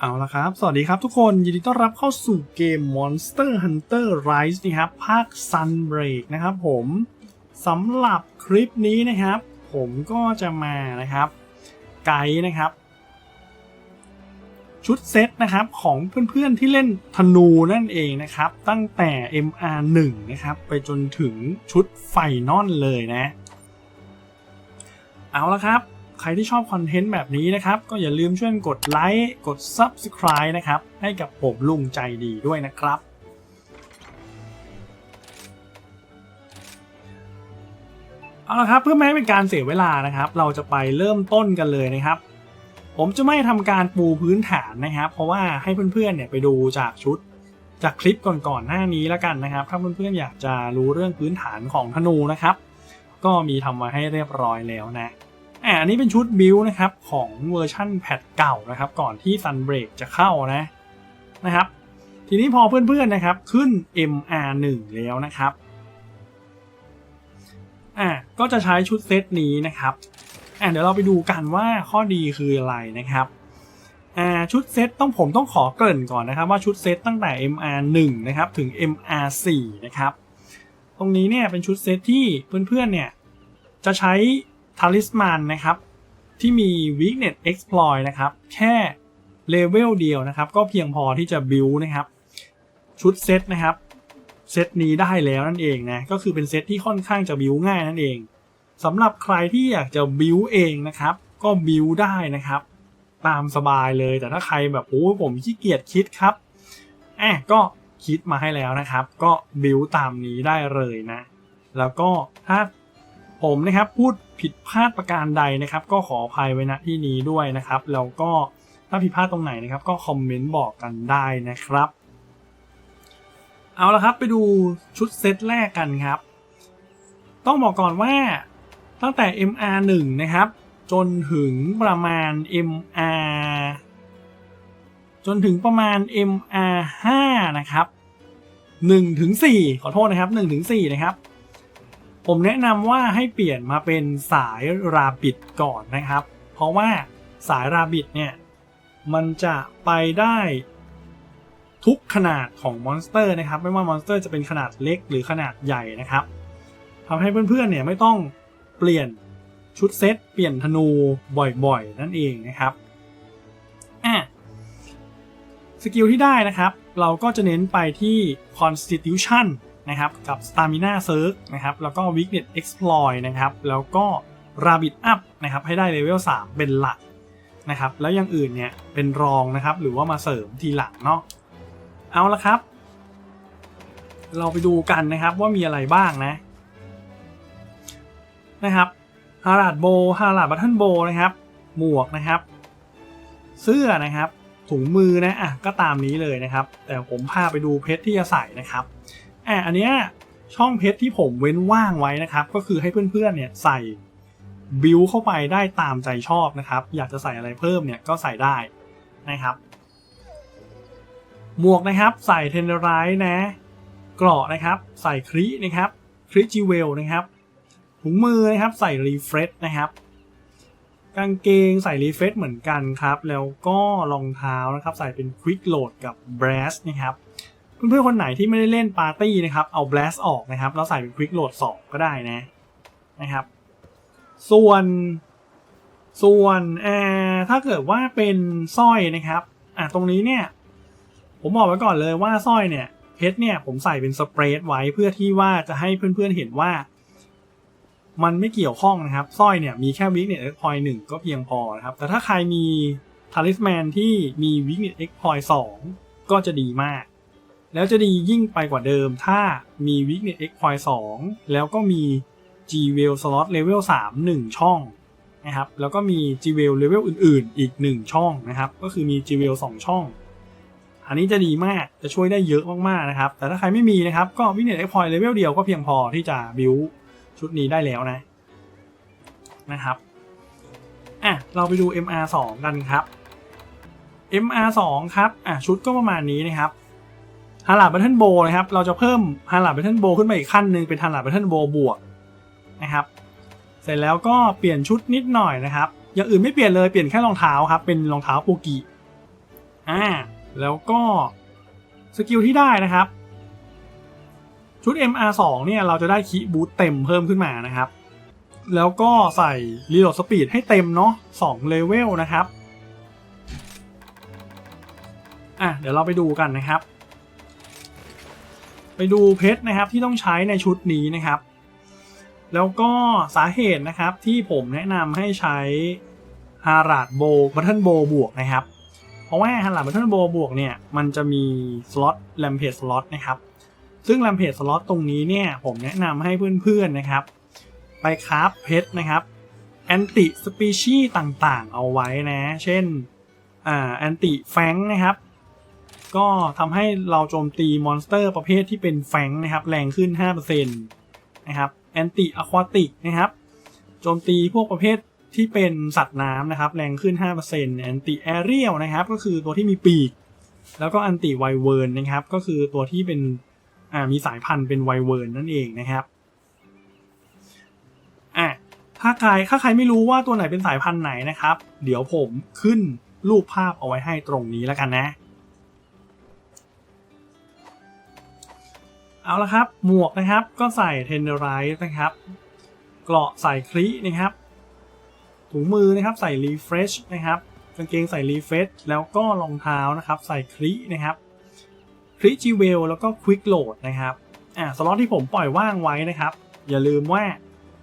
เอาละครับ สวัสดีครับทุกคน ยินดีต้อนรับเข้าสู่เกม Monster Hunter Rise นะครับ ภาค Sunbreak นะครับผมสำหรับคลิปนี้นะครับ ผมก็จะมานะครับ ไกด์นะครับ ชุดเซตนะครับของเพื่อนๆที่เล่นธนูนั่นเองนะครับ ตั้งแต่ MR1 นะครับ ไปจนถึงชุดไฟนอลเลยนะ เอาละครับ ใครที่ชอบคอนเทนต์แบบนี้นะครับ ก็อย่าลืมช่วยกดไลค์ กด Subscribe นะครับ ให้กับผมลุงใจดีด้วยนะครับ เอาละครับเพื่อไม่ให้เป็นการเสียเวลานะครับ เราจะไปเริ่มต้นกันเลยนะครับ ผมจะไม่ทำการปูพื้นฐานนะครับ เพราะว่าให้เพื่อนๆเนี่ยไปดูจากชุดจากคลิปก่อนๆหน้านี้แล้วกันนะครับ ถ้าเพื่อนๆอยากจะรู้เรื่องพื้นฐานของธนูนะครับ ก็มีทำมาให้เรียบร้อยแล้วนะ อ่าอันนี้เป็นชุดบิลนะครับของเวอร์ชั่นแพทเก่านะครับก่อนที่ Sunbreak จะเข้านะนะครับ ทีนี้พอเพื่อนๆนะครับขึ้น MR1 แล้วนะครับอ่าก็จะใช้ชุดเซตนี้นะครับอ่าเดี๋ยวเราไปดูกันว่าข้อดีคืออะไรนะครับอ่าชุดเซตต้องผมต้องขอเกริ่นก่อนนะครับว่าชุดเซตตั้งแต่ MR1 นะครับถึง MR4 นะครับตรงนี้เนี่ยเป็นชุดเซตที่เพื่อนๆเนี่ยจะใช้ ทาริสมานนะครับ ที่มี weakness exploit นะครับ แค่เลเวลเดียวนะครับ ก็เพียงพอที่จะบิวนะครับ ชุดเซตนะครับ เซตนี้ได้แล้วนั่นเองนะ ก็คือเป็นเซตที่ค่อนข้างจะบิวง่ายนั่นเองสำหรับใครที่อยากจะบิวเองนะครับ ก็บิวได้นะครับ ตามสบายเลยแต่ถ้าใครแบบโอ้ผมขี้เกียจคิดครับแอบก็คิดมาให้แล้วนะครับ ก็บิวตามนี้ได้เลยนะ แล้วก็ถ้า ผมนะครับพูดผิดพลาดประการใดนะครับ ก็ขออภัยไว้ณที่นี้ด้วยนะครับแล้วก็ถ้าผิดพลาดตรงไหนนะครับ ก็คอมเมนต์บอกกันได้นะครับ เอาละครับไปดูชุดเซตแรกกันครับ ต้องบอกก่อนว่าตั้งแต่ MR1 นะครับ จนถึงประมาณ MR จนถึงประมาณ MR5 นะครับ1ถึง4ขอโทษนะครับ1ถึง4นะครับ ผมแนะนำว่าให้เปลี่ยนมาเป็นสายราบิดก่อนนะครับ เพราะว่าสายราบิดเนี่ย มันจะไปได้ทุกขนาดของมอนสเตอร์นะครับ ไม่ว่ามอนสเตอร์จะเป็นขนาดเล็กหรือขนาดใหญ่นะครับทำให้เพื่อนๆเนี่ยไม่ต้องเปลี่ยนชุดเซตเปลี่ยนธนูบ่อยๆ นั่นเองนะครับอะสกิลที่ได้นะครับ เราก็จะเน้นไปที่ constitution นะครับกับ Stamina Surge นะครับแล้วก็ Weakness Exploit นะครับแล้วก็ Rabbit Up นะครับให้ได้เลเวล3เป็นหลักนะครับแล้วอย่างอื่นเนี่ยเป็นรองนะครับหรือว่ามาเสริมทีหลังเนาะเอาละครับ เราไปดูกันนะครับว่ามีอะไรบ้างนะนะครับฮาราดโบฮาราดบัตเทิลโบนะครับ หมวกนะครับ เสื้อนะครับถุงมือนะอะก็ตามนี้เลยนะครับ แต่ผมพาไปดูเพชรที่จะใส่นะครับ อะอันเนี้ยช่องเพชรที่ผมเว้นว่างไว้นะครับ ก็คือให้เพื่อนๆเนี่ยใส่บิวเข้าไปได้ตามใจชอบนะครับ อยากจะใส่อะไรเพิ่มเนี่ยก็ใส่ได้นะครับ หมวกนะครับใส่เทนเดอร์ไรนะเกราะนะครับ ใส่ครินะครับคริจิเวลนะครับถุงมือนะครับใส่รีเฟรชนะครับกางเกงใส่รีเฟรชเหมือนกันครับ แล้วก็รองเท้านะครับ ใส่เป็นควิกโหลดกับ b r a s นะครับ เพื่อนๆคนไหนที่ไม่ได้เล่นปาร์ตี้นะครับ เอา blast ออกนะครับ แล้วใส่เป็น quick load 2 ก็ได้นะนะครับ ส่วน ส่วนเอ่อถ้าเกิดว่าเป็นสร้อยนะครับอะตรงนี้เนี่ย ผมบอกไว้ก่อนเลยว่าสร้อยเนี่ยเพชรเนี่ยผมใส่เป็นสเปรดไว้เพื่อที่ว่าจะให้เพื่อนๆเห็นว่า มันไม่เกี่ยวข้องนะครับสร้อยเนี่ยมีแค่วิกเน็ตเอ็กพอยหนึ่งก็เพียงพอนะครับ แต่ถ้าใครมีทาริสแมนที่มีวิกเน็ตเอ็กพอยสองก็จะดีมาก แล้วจะดียิ่งไปกว่าเดิมถ้ามี Weakness Exploit 2 แล้วก็มี g w e l Slot Level 3 1 ช่องนะครับแล้วก็มี g w e l Level อื่นๆ อีก 1 ช่องนะครับก็คือมี g w e l 2 ช่อง อันนี้จะดีมากจะช่วยได้เยอะมากๆนะครับ แต่ถ้าใครไม่มีนะครับก็ Weakness Exploit Level เดียวก็เพียงพอที่จะบิวชุดนี้ได้แล้วนะนะครับอะเราไปดู MR2 กันครับ MR2 ครับอะชุดก็ประมาณนี้นะครับ ฮาร์ลาดบัตเทิลโบนะครับ เราจะเพิ่มฮาร์ลาดบัตเทิลโบขึ้นมาอีกขั้นหนึ่งเป็นฮาร์ลาดบัตเทิลโบบวกนะครับ เสร็จแล้วก็เปลี่ยนชุดนิดหน่อยนะครับ อย่างอื่นไม่เปลี่ยนเลย เปลี่ยนแค่รองเท้าครับ เป็นรองเท้าโปกิอ่า แล้วก็สกิลที่ได้นะครับ ชุด MR2 เนี่ยเราจะได้คีบูตเต็มเพิ่มขึ้นมานะครับ แล้วก็ใส่รีโหลดสปีดให้เต็มเนาะ2เลเวลนะครับ อะเดี๋ยวเราไปดูกันนะครับ ไปดูเพชรนะครับที่ต้องใช้ในชุดนี้นะครับ แล้วก็สาเหตุนะครับที่ผมแนะนำให้ใช้ฮาราดโบบัตเทิลโบบวกนะครับ เพราะว่าฮาราดบัตเทิลโบบวกเนี่ยมันจะมีสล็อตแลมเพจสล็อตนะครับ ซึ่งแลมเพจสล็อตตรงนี้เนี่ยผมแนะนำให้เพื่อนๆนะครับ ไปคราฟเพชรนะครับแอนติสปีชีต่างๆ เอาไว้นะ เช่นแอนติแฟงนะครับ ก็ทำให้เราโจมตีมอนสเตอร์ประเภทที่เป็นแฟงนะครับ แรงขึ้น 5%นะครับแอนติอะควาติกนะครับโจมตีพวกประเภทที่เป็นสัตว์น้ำนะครับ แรงขึ้น 5%แอนติแอเรียลนะครับ ก็คือตัวที่มีปีก แล้วก็แอนติไวเวิร์นนะครับ ก็คือตัวที่เป็นอ่ามีสายพันธุ์เป็นไวเวิร์นนั่นเองนะครับอะถ้าใครถ้าใครไม่รู้ว่าตัวไหนเป็นสายพันธุ์ไหนนะครับ เดี๋ยวผมขึ้นรูปภาพเอาไว้ให้ตรงนี้แล้วกันนะ เอาละครับ หมวกนะครับก็ใส่เทนเดอร์ไรส์นะครับ เกราะใส่คลีนะครับ ถุงมือนะครับใส่รีเฟรชนะครับกางเกงใส่รีเฟรชแล้วก็รองเท้านะครับใส่คลีนะครับคลีจีเวลแล้วก็ควิกโหลดนะครับอ่าสล็อตที่ผมปล่อยว่างไว้นะครับ อย่าลืมว่า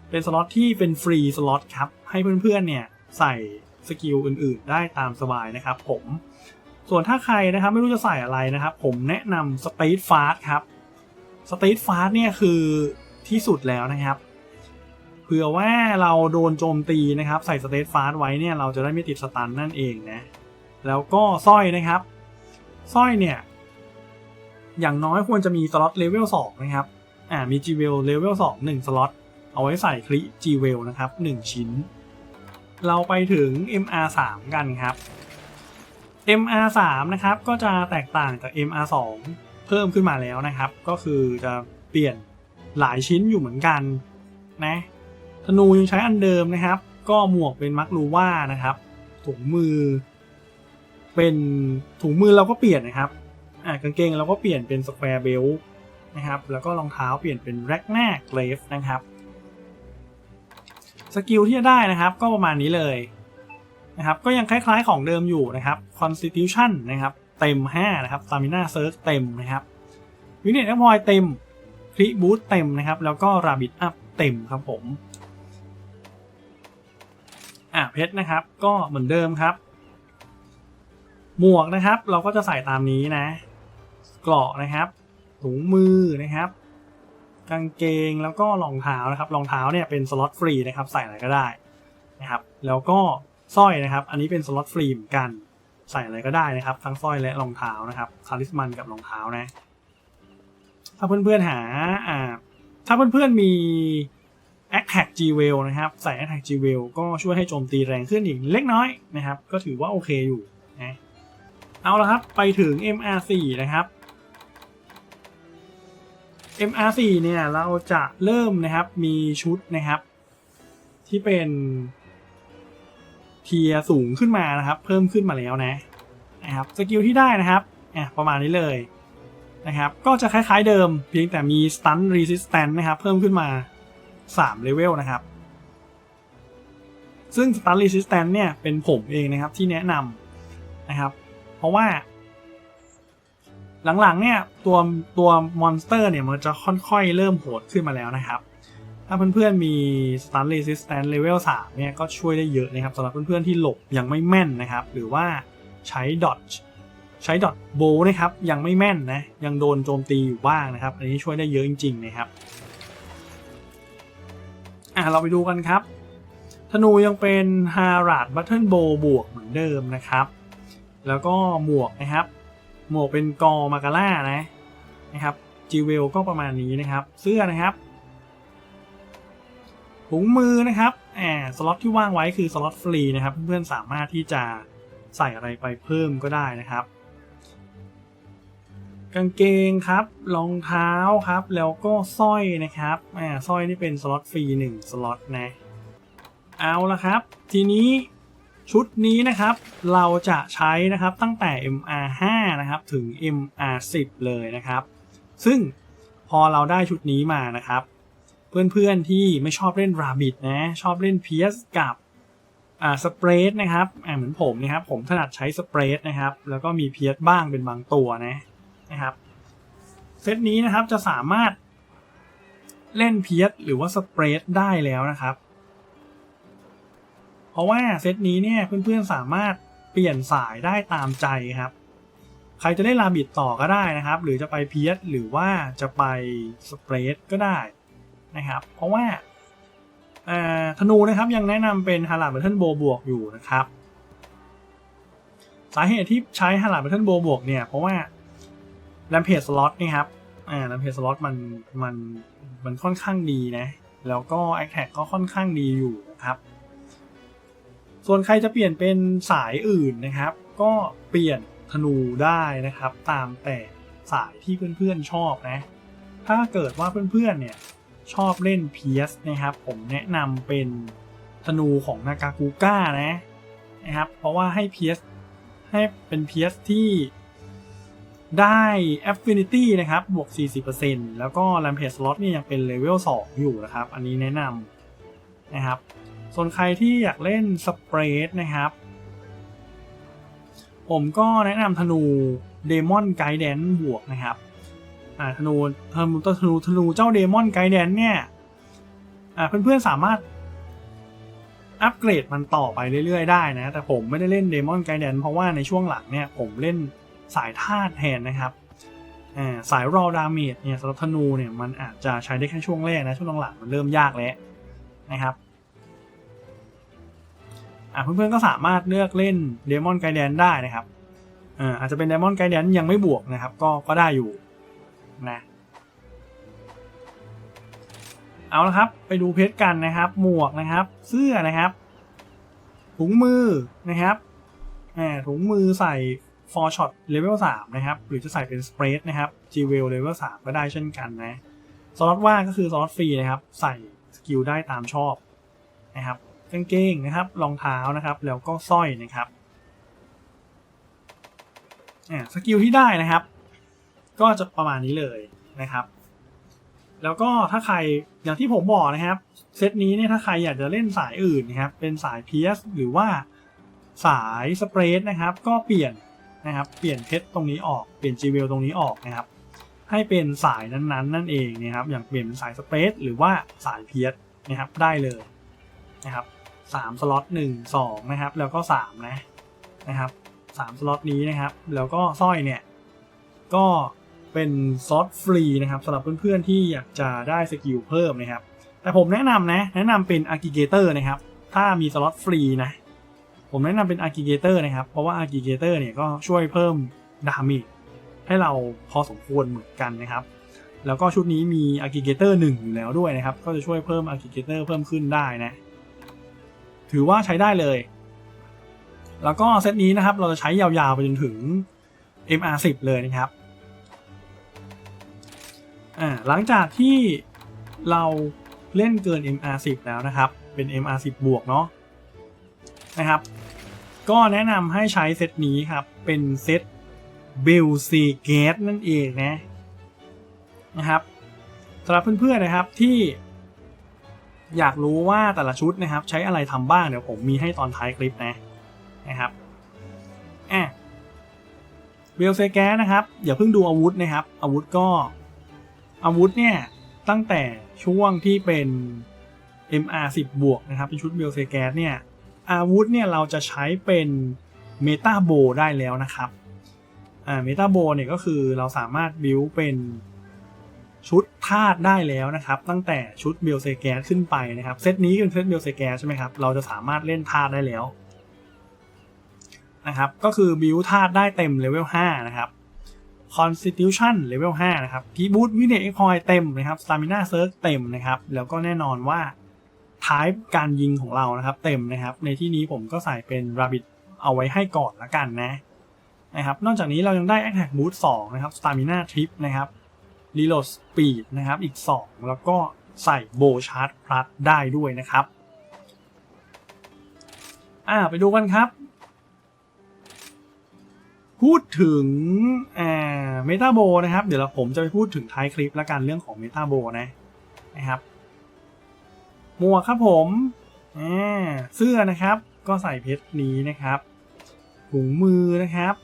เป็นสล็อตที่เป็นฟรีสล็อตครับ ให้เพื่อนๆเนี่ยใส่สกิลอื่นๆ ได้ตามสบายนะครับผมส่วนถ้าใครนะครับไม่รู้จะใส่อะไรนะครับ ผมแนะนำสเปซฟาสครับ สเตทฟาสเนี่ยคือที่สุดแล้วนะครับเผื่อว่าเราโดนโจมตีนะครับ ใส่สเตทฟาสไว้เนี่ยเราจะได้ไม่ติดสตันนั่นเองนะ แล้วก็สร้อยนะครับสร้อยเนี่ย อย่างน้อยควรจะมีสล็อตเลเวล2นะครับ อ่ามี g w e l เลเวล2 1สล็อตเอาไว้ใส่คลิ g w e l นะครับ 1 ชิ้น เราไปถึง MR3 กันครับ MR3 นะครับก็จะแตกต่างจาก MR2 เพิ่มขึ้นมาแล้วนะครับ ก็คือจะเปลี่ยนหลายชิ้นอยู่เหมือนกันนะธนูยังใช้อันเดิมนะครับ ก็หมวกเป็นมักรูว่านะครับถุงมือ เป็นถุงมือเราก็เปลี่ยนนะครับอ่ากางเกงเราก็เปลี่ยนเป็นสแควร์เบลนะครับ แล้วก็รองเท้าเปลี่ยนเป็นแร็กหน้าเกรฟนะครับสกิลที่จะได้นะครับ ก็ประมาณนี้เลยนะครับ ก็ยังคล้ายๆของเดิมอยู่นะครับ constitution นะครับ เต็ม 5 นะครับ stamina surge เต็มนะครับวินเนตแอพอยเต็มคลิบูตเต็มนะครับ แล้วก็ราบิดอัพเต็มครับผม อะเพชรนะครับ ก็เหมือนเดิมครับ หมวกนะครับ เราก็จะใส่ตามนี้นะเกราะนะครับถุงมือนะครับ กางเกงแล้วก็รองเท้านะครับรองเท้าเนี่ยเป็นสล็อตฟรีนะครับ ใส่อะไรก็ได้นะครับ แล้วก็สร้อยนะครับ อันนี้เป็นสล็อตฟรีเหมือนกัน ใส่อะไรก็ได้นะครับ ทั้งสร้อยและรองเท้านะครับคาริสมันกับรองเท้านะ ถ้าเพื่อนๆหาอ่าถ้าเพื่อนๆมี a t t a c k g w e l นะครับ ใส่ a t t a c k g w e l ก็ช่วยให้โจมตีแรงขึ้นอีกเล็กน้อยนะครับ ก็ถือว่าโอเคอยู่นะเอาละครับ ไปถึง MR4 นะครับ MR4 เนี่ยเราจะเริ่มนะครับมีชุดนะครับ ที่เป็น เทียสูงขึ้นมานะครับ เพิ่มขึ้นมาแล้วนะนะครับสกิลที่ได้นะครับอะประมาณนี้เลยนะครับก็จะคล้ายๆเดิมเพียงแต่มี stun resistance นะครับเพิ่มขึ้นมา3เลเวลนะครับ ซึ่ง stun resistance เนี่ยเป็นผมเองนะครับที่แนะนำนะครับ เพราะว่า หลังๆเนี่ยตัวตัวมอนสเตอร์เนี่ยมันจะค่อยๆ เริ่มโหดขึ้นมาแล้วนะครับ ถ้าเพื่อนๆมี stun resistance level 3 เนี่ย ก็ช่วยได้เยอะนะครับสำหรับเพื่อนๆที่หลบยังไม่แม่นนะครับ หรือว่าใช้ dodge ใช้ dot bow นะครับ ยังไม่แม่นนะ ยังโดนโจมตีอยู่บ้างนะครับ อันนี้ช่วยได้เยอะจริง ๆ นะครับ อะ เราไปดูกันครับ ธนูยังเป็น Harad Button Bow บวกเหมือนเดิมนะครับ แล้วก็หมวกนะครับ หมวกเป็นกอมาการ่านะนะครับจีเวลก็ประมาณนี้นะครับ เสื้อนะครับ ถุงมือนะครับแอบสล็อตที่ว่างไว้คือสล็อตฟรีนะครับ เพื่อนๆสามารถที่จะใส่อะไรไปเพิ่มก็ได้นะครับ กางเกงครับรองเท้าครับ แล้วก็สร้อยนะครับแอ่าสร้อยนี่เป็นสล็อตฟรีหนึ่งสล็อตนะเอาละครับ ทีนี้ชุดนี้นะครับเราจะใช้นะครับตั้งแต่ MR5 นะครับถึง MR10 เลยนะครับ ซึ่งพอเราได้ชุดนี้มานะครับ เพื่อนๆที่ไม่ชอบเล่นราบิดนะ ชอบเล่นเพียสกับอ่าสเปรดนะครับอ่าเหมือนผมนะครับ ผมถนัดใช้สเปรดนะครับ แล้วก็มีเพียสบ้างเป็นบางตัวนะนะครับ เซตนี้นะครับจะสามารถเล่นเพียสหรือว่าสเปรดได้แล้วนะครับ เพราะว่าเซตนี้เนี่ยเพื่อนๆสามารถเปลี่ยนสายได้ตามใจครับ ใครจะเล่นลาบิดต่อก็ได้นะครับ หรือจะไปเพียสหรือว่าจะไปสเปรดก็ได้ นะครับ เพราะว่าธนูนะครับยังแนะนำเป็นฮาร์ดบัตเทิลโบบวกอยู่นะครับสาเหตุที่ใช้ฮาร์ดบัตเทิลโบบวกเนี่ยเพราะว่าแรมเพจสล็อตนี่ครับอ่าแรมเพจสล็อตมันมันมันค่อนข้างดีนะ แล้วก็แอคแท็กก็ค่อนข้างดีอยู่นะครับ ส่วนใครจะเปลี่ยนเป็นสายอื่นนะครับ ก็เปลี่ยนธนูได้นะครับ ตามแต่สายที่เพื่อนๆชอบนะ ถ้าเกิดว่าเพื่อนๆเนี่ย ชอบเล่นเพียสนะครับ ผมแนะนำเป็นธนูของนากากูก้านะนะครับ เพราะว่าให้เพียสให้เป็นเพียสที่ได้ Affinity นะครับ บวก 40%แล้วก็ Rampage Slot เนี่ยยังเป็นเลเวล 2 อยู่นะครับ อันนี้แนะนำนะครับ ส่วนใครที่อยากเล่นสเปรดนะครับ ผมก็แนะนำธนูเดมอนไกด์แดนบวกนะครับ อ่าธนูธนูธนูธนูเจ้าเดมอนไกด์แดนเนี่ยอ่าเพื่อนๆสามารถอัปเกรดมันต่อไปเรื่อยๆได้นะ แต่ผมไม่ได้เล่นเดมอนไกด์แดนเพราะว่าในช่วงหลังเนี่ยผมเล่นสายธาตุแทนนะครับอ่าสายรอดาเมจเนี่ยสำหรับธนูเนี่ยมันอาจจะใช้ได้แค่ช่วงแรกนะช่วงหลังมันเริ่มยากแล้วนะครับอะเพื่อนๆก็สามารถเลือกเล่นเดมอนไกแดนได้นะครับอ่าอาจจะเป็นเดมอนไกแดนยังไม่บวกนะครับ ก็ก็ได้อยู่ นะเอาละครับ ไปดูเพชรกันนะครับ หมวกนะครับ เสื้อนะครับ ถุงมือนะครับอ่ถุงมือใส่ for shot level 3 นะครับ หรือจะใส่เป็น spread นะครับ g w e l level 3 ก็ได้เช่นกันนะสล็อตว่างก็คือสล็อตฟรีนะครับ ใส่สกิลได้ตามชอบนะครับกางเกงนะครับรองเท้านะครับ แล้วก็สร้อยนะครับอ่สกิลที่ได้นะครับ ก็จะประมาณนี้เลยนะครับ แล้วก็ถ้าใครอย่างที่ผมบอกนะครับ เซตนี้เนี่ยถ้าใครอยากจะเล่นสายอื่นนะครับ เป็นสายเพียสหรือว่าสายสเปรดนะครับ ก็เปลี่ยนนะครับเปลี่ยนเพชรตรงนี้ออกเปลี่ยนจีเวลตรงนี้ออกนะครับ ให้เป็นสายนั้นๆ นั่นเองนะครับ อย่างเปลี่ยนเป็นสายสเปรดหรือว่าสายเพียสนะครับได้เลยนะครับสามสล็อตหนึ่งสองนะครับ แล้วก็สามนะนะครับสามสล็อตนี้นะครับ แล้วก็สร้อยเนี่ย ก็ เป็นซอสฟรีนะครับสำหรับเพื่อนๆที่อยากจะได้สกิลเพิ่มนะครับ แต่ผมแนะนำนะ แนะนำเป็นอาร์กิเกเตอร์นะครับ ถ้ามีสล็อตฟรีนะ ผมแนะนำเป็นอาร์กิเกเตอร์นะครับ เพราะว่าอาร์กิเกเตอร์เนี่ยก็ช่วยเพิ่มดาเมจให้เราพอสมควรเหมือนกันนะครับ แล้วก็ชุดนี้มีอาร์กิเกเตอร์หนึ่งอยู่แล้วด้วยนะครับ ก็จะช่วยเพิ่มอาร์กิเกเตอร์เพิ่มขึ้นได้นะ ถือว่าใช้ได้เลย แล้วก็เซตนี้นะครับเราจะใช้ยาวๆไปจนถึง MR10 เลยนะครับ อ่าหลังจากที่เราเล่นเกิน MR10 แล้วนะครับ เป็น MR10 บวกเนาะนะครับ ก็แนะนำให้ใช้เซตนี้ครับ เป็นเซตเบลซีเกตนั่นเองนะนะครับสำหรับเพื่อนๆนะครับที่อยากรู้ว่าแต่ละชุดนะครับ ใช้อะไรทำบ้างเดี๋ยวผมมีให้ตอนท้ายคลิปนะนะครับอะเบลเซแกสนะครับอย่าเพิ่งดูอาวุธนะครับ อาวุธก็ อาวุธเนี่ยตั้งแต่ช่วงที่เป็น MR10 บวกนะครับเป็นชุดเบลเซแกสเนี่ยอาวุธเนี่ยเราจะใช้เป็นเมตาโบได้แล้วนะครับอ่าเมตาโบเนี่ยก็คือเราสามารถบิวเป็นชุดธาตุได้แล้วนะครับ ตั้งแต่ชุดเบลเซแกสขึ้นไปนะครับเซตนี้เป็นเซตเบลเซแกสใช่ไหมครับเราจะสามารถเล่นธาตุได้แล้วนะครับก็คือบิวธาตุได้เต็มเลเวล5นะครับ Constitution เลเวล5นะครับพีบูทวิเนเอ็กคอยเต็มนะครับ Stamina Surge เต็มนะครับ แล้วก็แน่นอนว่าท้ายการยิงของเรานะครับเต็มนะครับ ในที่นี้ผมก็ใส่เป็น Rabbit เอาไว้ให้ก่อนละกันนะนะครับ นอกจากนี้เรายังได้ Attack Boost 2นะครับ Stamina Trip นะครับ Reload Speed นะครับอีก 2 แล้วก็ใส่ Bow Charge Plus ได้ด้วยนะครับ อ่าไปดูกันครับ พูดถึงเมตาโบนะครับ เดี๋ยวเราผมจะไปพูดถึงท้ายคลิปแล้วกันเรื่องของเมตาโบนะนะครับ หมวกครับผมเสื้อนะครับก็ใส่เพชรนี้นะครับถุงมือนะครับ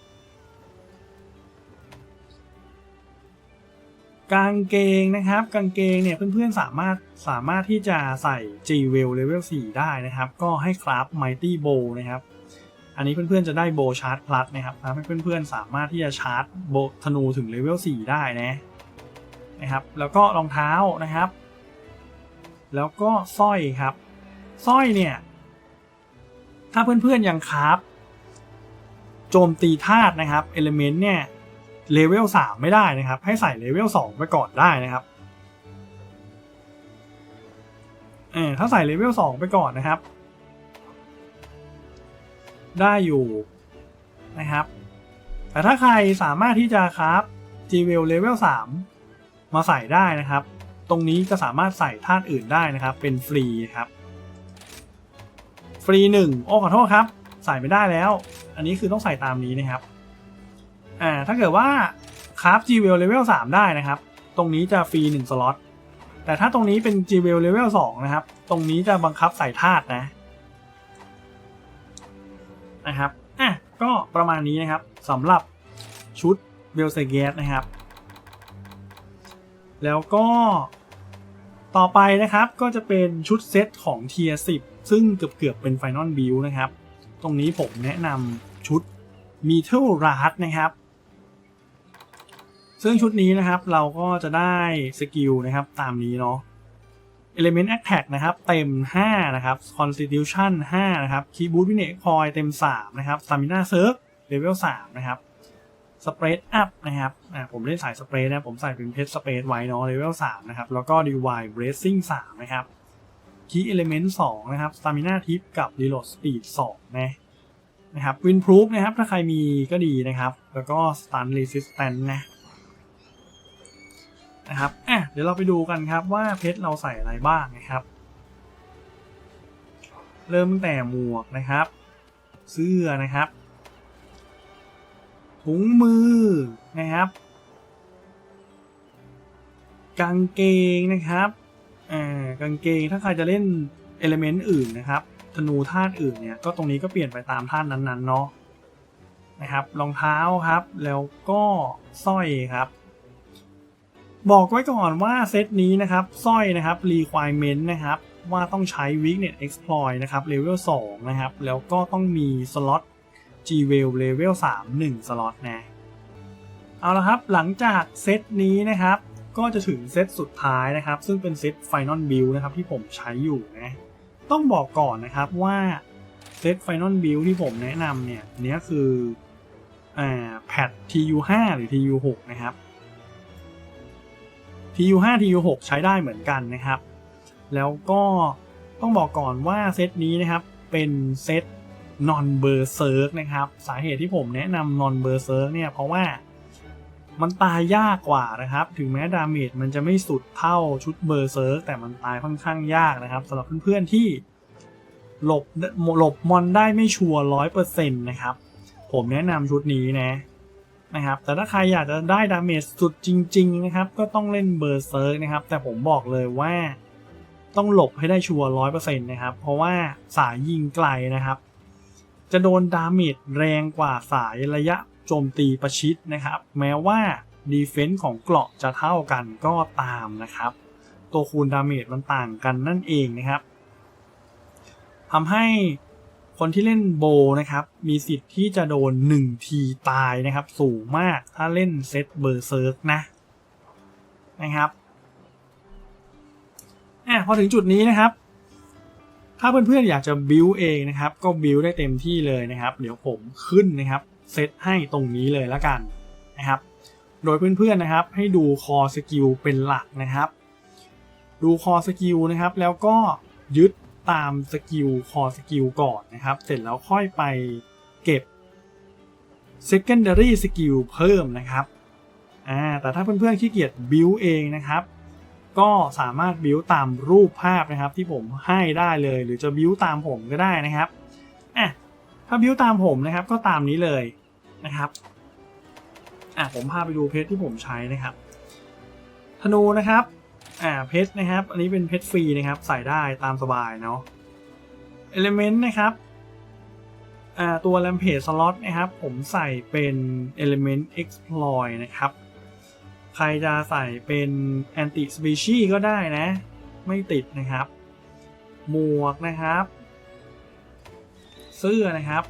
กางเกงนะครับ กางเกงเนี่ยเพื่อนๆสามารถสามารถที่จะใส่ G w e l Level 4ได้นะครับ ก็ให้คราฟ Mighty Bow นะครับ อันนี้เพื่อนๆจะได้โบชาร์จพลัสนะครับทำให้เพื่อนๆสามารถที่จะชาร์จโบธนูถึงเลเวล4ได้นะนะครับแล้วก็รองเท้านะครับ แล้วก็สร้อยครับสร้อยเนี่ยถ้าเพื่อนๆยังคราฟโจมตีธาตุนะครับเอลเมนต์เนี่ยเลเวล3ไม่ได้นะครับ ให้ใส่เลเวล2ไปก่อนได้นะครับเออถ้าใส่เลเวล2ไปก่อนนะครับ ได้อยู่นะครับ แต่ถ้าใครสามารถที่จะครับ g w e l Level 3 มาใส่ได้นะครับ ตรงนี้จะสามารถใส่ธาตุอื่นได้นะครับ เป็นฟรีครับ ฟรีหนึ่งโอ้ขอโทษครับ ใส่ไม่ได้แล้ว อันนี้คือต้องใส่ตามนี้นะครับ อ่า ถ้าเกิดว่าคราฟ g w e l Level 3 ได้นะครับ ตรงนี้จะฟรี 1 สล็อตแต่ถ้าตรงนี้เป็น g w e l Level 2 นะครับ ตรงนี้จะบังคับใส่ธาตุนะ นะครับอะก็ประมาณนี้นะครับสำหรับชุดเบลเซเกสนะครับ แล้วก็ต่อไปนะครับก็จะเป็นชุดเซตของ t ทีย10ซึ่งเกือบๆเป็นไฟนอลบิลนะครับ ตรงนี้ผมแนะนำชุด m e t a l r a t นะครับ ซึ่งชุดนี้นะครับเราก็จะได้สกิลนะครับตามนี้เนาะ Element Attack นะครับเต็ม 5 นะครับ Constitution 5 นะครับ Key Boost w i n e c o i เต็ม 3 นะครับ Stamina Surge Level 3 นะครับ Spread Up นะครับอ่าผมเล่นสายสเปรดนะ ผมใส่เป็นเพชรสเปรดไว้เนาะ Level 3 นะครับ แล้วก็ Divine Bracing 3 นะครับ Key Element 2 นะครับ Stamina Tip กับ Reload Speed 2 นะนะครับ Windproof นะครับ ถ้าใครมีก็ดีนะครับ แล้วก็ Stun Resistance นะ นะครับอะเดี๋ยวเราไปดูกันครับว่าเพชรเราใส่อะไรบ้างนะครับ เริ่มตั้งแต่หมวกนะครับ เสื้อนะครับ ถุงมือนะครับ กางเกงนะครับอ่ากางเกงถ้าใครจะเล่นเอลเมนต์อื่นนะครับธนูธาตุอื่นเนี่ยก็ตรงนี้ก็เปลี่ยนไปตามธาตุนั้นๆเนาะนะครับรองเท้าครับ แล้วก็สร้อยครับ บอกไว้ก่อนว่าเซตนี้นะครับสร้อยนะครับ requirement นะครับ ว่าต้องใช้ weakness exploit นะครับ level 2 นะครับ แล้วก็ต้องมีสล็อต g w e l level 3 1สล็อตนะ เอาละครับหลังจากเซตนี้นะครับ ก็จะถึงเซตสุดท้ายนะครับ ซึ่งเป็นเซต final build นะครับที่ผมใช้อยู่นะ ต้องบอกก่อนนะครับว่าเซต final build ที่ผมแนะนำเนี่ยเนี้ยคืออ่าแพท TU5 หรือ TU6 นะครับ TU5 TU6 ใช้ได้เหมือนกันนะครับ แล้วก็ต้องบอกก่อนว่าเซตนี้นะครับเป็นเซต non berserk นะครับ สาเหตุที่ผมแนะนำ non berserk เนี่ยเพราะว่ามันตายยากกว่านะครับ ถึงแม้ดาเมจมันจะไม่สุดเท่าชุดเบอร์เซิร์กแต่มันตายค่อนข้างยากนะครับสำหรับเพื่อนๆที่หลบหลบมอนได้ไม่ชัวร์ร้อยเปอร์เซ็นต์นะครับ ผมแนะนำชุดนี้นะ นะครับ แต่ถ้าใครอยากจะได้ดาเมจสุดจริง ๆ นะครับ ก็ต้องเล่นเบอร์เซิร์กนะครับ แต่ผมบอกเลยว่าต้องหลบให้ได้ชัวร์ร้อยเปอร์เซ็นต์นะครับ เพราะว่าสายยิงไกลนะครับ จะโดนดาเมจแรงกว่าสายระยะโจมตีประชิดนะครับ แม้ว่าดีเฟนส์ของเกราะจะเท่ากันก็ตามนะครับ ตัวคูณดาเมจมันต่างกันนั่นเองนะครับทำให้ คนที่เล่นโบนะครับ มีสิทธิ์ที่จะโดน 1 ทีตายนะครับ สูงมากถ้าเล่นเซตเบอร์เซิร์กนะนะครับอะพอถึงจุดนี้นะครับ ถ้าเพื่อนๆอยากจะบิวเองนะครับ ก็บิวได้เต็มที่เลยนะครับ เดี๋ยวผมขึ้นนะครับเซตให้ตรงนี้เลยแล้วกันนะครับ โดยเพื่อนๆนะครับ ให้ดูคอสกิลเป็นหลักนะครับ ดูคอสกิลนะครับ แล้วก็ยึด ตามสกิลคอสกิลก่อนนะครับ เสร็จแล้วค่อยไปเก็บ secondary skill เพิ่มนะครับอ่าแต่ถ้าเพื่อนๆขี้เกียจบิวเองนะครับ ก็สามารถบิวตามรูปภาพนะครับที่ผมให้ได้เลย หรือจะบิวตามผมก็ได้นะครับอะถ้าบิวตามผมนะครับก็ตามนี้เลยนะครับอะผมพาไปดูเพชรที่ผมใช้นะครับธนูนะครับ อ่าเพชรนะครับ อันนี้เป็นเพชรฟรีนะครับ ใส่ได้ตามสบายเนาะเอลิเมนต์นะครับอ่าตัว Rampage Slot นะครับ ผมใส่เป็น Element Exploit นะครับ ใครจะใส่เป็น Anti Species ก็ได้นะ ไม่ติดนะครับ หมวกนะครับ เสื้อนะครับ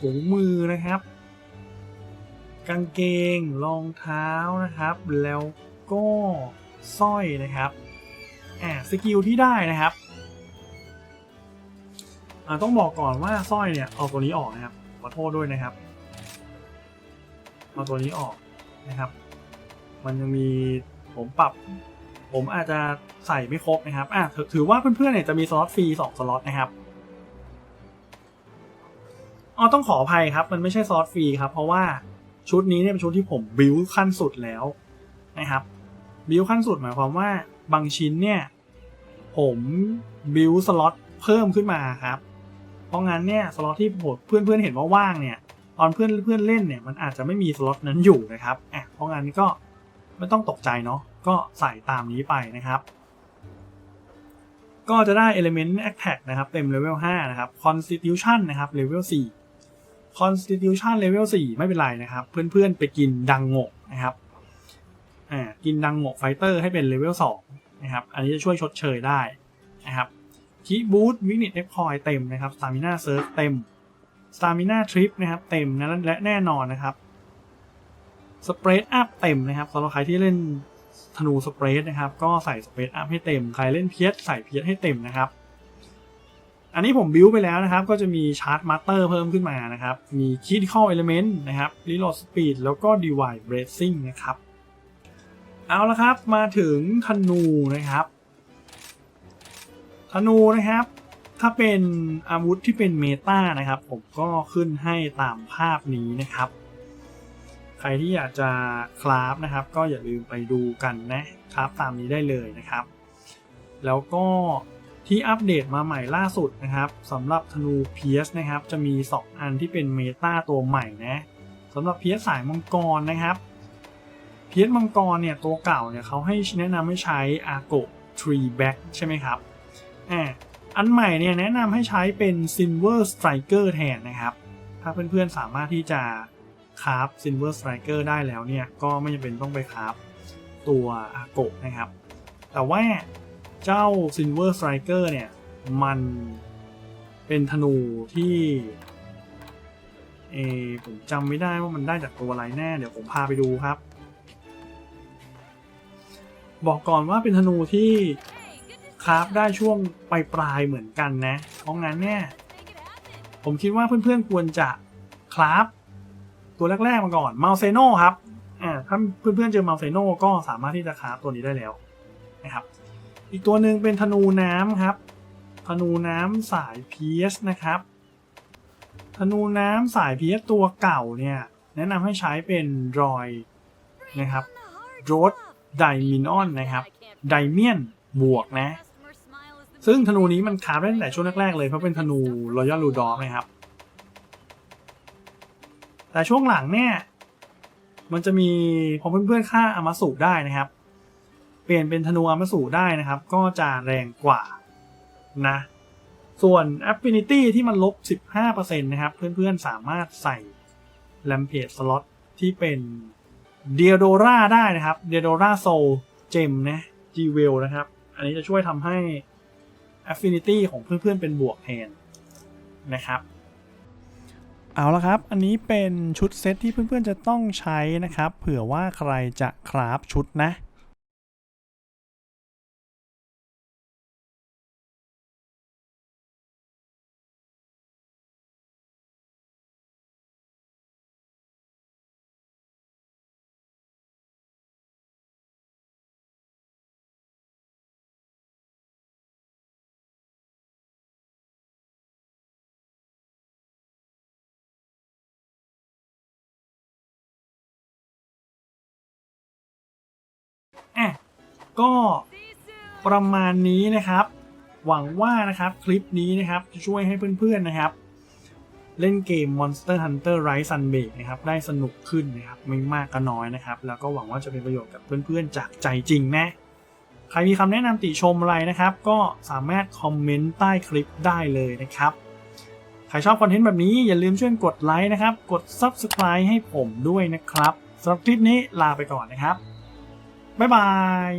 ถุงมือนะครับ กางเกงรองเท้านะครับ แล้วก็ สร้อยนะครับอ่าสกิลที่ได้นะครับอ่าต้องบอกก่อนว่าสร้อยเนี่ยเอาตัวนี้ออกนะครับขอโทษด้วยนะครับเอาตัวนี้ออกนะครับ มันยังมีผมปรับ ผมอาจจะใส่ไม่ครบนะครับอะถือถือว่าเพื่อนๆเนี่ยจะมีสล็อตฟรีสองสล็อตนะครับอ๋อต้องขออภัยครับ มันไม่ใช่สล็อตฟรีครับ เพราะว่าชุดนี้เนี่ยเป็นชุดที่ผมบิวขั้นสุดแล้วนะครับ บิวขั้นสุดหมายความว่าบางชิ้นเนี่ย ผมบิวสล็อตเพิ่มขึ้นมาครับ เพราะงั้นเนี่ยสล็อตที่เพื่อนเพื่อนเห็นว่าว่างเนี่ยตอนเพื่อนเพื่อนเล่นเนี่ยมันอาจจะไม่มีสล็อตนั้นอยู่นะครับอะเพราะงั้นก็ไม่ต้องตกใจเนาะก็ใส่ตามนี้ไปนะครับ ก็จะได้ Element Attack นะครับ เต็มเลเวล5นะครับ Constitution นะครับเลเวล4 Constitution เลเวล4ไม่เป็นไรนะครับ เพื่อนๆไปกินดังโงกนะครับ อ่ากินดังโงกไฟเตอร์ให้เป็นเลเวล2นะครับ อันนี้จะช่วยชดเชยได้นะครับคีบูทวิกนิตเอ็กพอยเต็มนะครับสตามิน่าเซิร์ฟเต็มสตามิน่าทริปนะครับเต็มนะและแน่นอนนะครับสเปรดอัพเต็มนะครับสำหรับใครที่เล่นธนูสเปรดนะครับ ก็ใส่สเปรดอัพให้เต็ม ใครเล่นเพียสใส่เพียสให้เต็มนะครับ อันนี้ผมบิวไปแล้วนะครับ ก็จะมีชาร์จมาสเตอร์เพิ่มขึ้นมานะครับ มี Critical Element นะครับ Reload Speed แล้วก็ Divide Bracing นะครับ เอาละครับมาถึงธนูนะครับธนูนะครับ ถ้าเป็นอาวุธที่เป็นเมตานะครับ ผมก็ขึ้นให้ตามภาพนี้นะครับ ใครที่อยากจะคราฟนะครับ ก็อย่าลืมไปดูกันนะครับตามนี้ได้เลยนะครับ แล้วก็ที่อัปเดตมาใหม่ล่าสุดนะครับสำหรับธนูเพียสนะครับ จะมี 2 อันที่เป็นเมตาตัวใหม่นะสำหรับเพียสสายมังกรนะครับ พียสมังกรเนี่ยตัวเก่าเนี่ยเขาให้แนะนำให้ใช้อาโกทรีแบ็กใช่ไหมครับอ่าอันใหม่เนี่ยแนะนำให้ใช้เป็น Silver Striker แทนนะครับ ถ้าเพื่อนๆสามารถที่จะคราฟ Silver Striker ได้แล้วเนี่ยก็ไม่จำเป็นต้องไปคราฟตัวอาโกนะครับ แต่ว่าเจ้า Silver Striker เนี่ยมันเป็นธนูที่เออผมจำไม่ได้ว่ามันได้จากตัวอะไรแน่ เดี๋ยวผมพาไปดูครับ บอกก่อนว่าเป็นธนูที่คราฟได้ช่วงปลายปลายๆเหมือนกันนะเพราะงั้นเนี่ยผมคิดว่าเพื่อนๆควรจะคราฟตัวแรกๆมาก่อนมาเซโนครับอ่าถ้าเพื่อนๆเจอมาเซโนก็สามารถที่จะคราฟตัวนี้ได้แล้วนะครับ อีกตัวหนึ่งเป็นธนูน้ำครับ ธนูน้ำสายพีเอสนะครับ ธนูน้ำสายพีเอสตัวเก่าเนี่ยแนะนำให้ใช้เป็นรอยนะครับโรด ไดมินอนนะครับไดเมียนบวกนะ ซึ่งธนูนี้มันคราฟได้ตั้งแต่ช่วงแรกๆเลยเพราะเป็นธนูรอยัลลูดอนะครับ แต่ช่วงหลังเนี่ย มันจะมีพอเพื่อนๆฆ่าอามาสุได้นะครับ เปลี่ยนเป็นธนูอามาสุได้นะครับ ก็จะแรงกว่านะ ส่วน Affinity ที่มันลบ 15%นะครับ เพื่อนๆสามารถใส่ Rampage Slot ที่เป็น เดียโดราได้นะครับเดียโดราโซเจมนะจีเวลนะครับ อันนี้จะช่วยทำให้ Affinity ของเพื่อนๆเป็นบวกแทนนะครับ เอาละครับ อันนี้เป็นชุดเซตที่เพื่อนๆจะต้องใช้นะครับ เผื่อว่าใครจะคราฟชุดนะอะ ก็ประมาณนี้นะครับ หวังว่านะครับคลิปนี้นะครับจะช่วยให้เพื่อนๆนะครับ เล่นเกม Monster Hunter Rise Sunbreak นะครับได้สนุกขึ้นนะครับไม่มากก็น้อยนะครับ แล้วก็หวังว่าจะเป็นประโยชน์กับเพื่อนๆจากใจจริงนะใครมีคำแนะนำติชมอะไรนะครับ ก็สามารถคอมเมนต์ใต้คลิปได้เลยนะครับใครชอบคอนเทนต์แบบนี้อย่าลืมช่วยกดไลค์นะครับ กด Subscribe ให้ผมด้วยนะครับสำหรับคลิปนี้ลาไปก่อนนะครับ บ๊ายบาย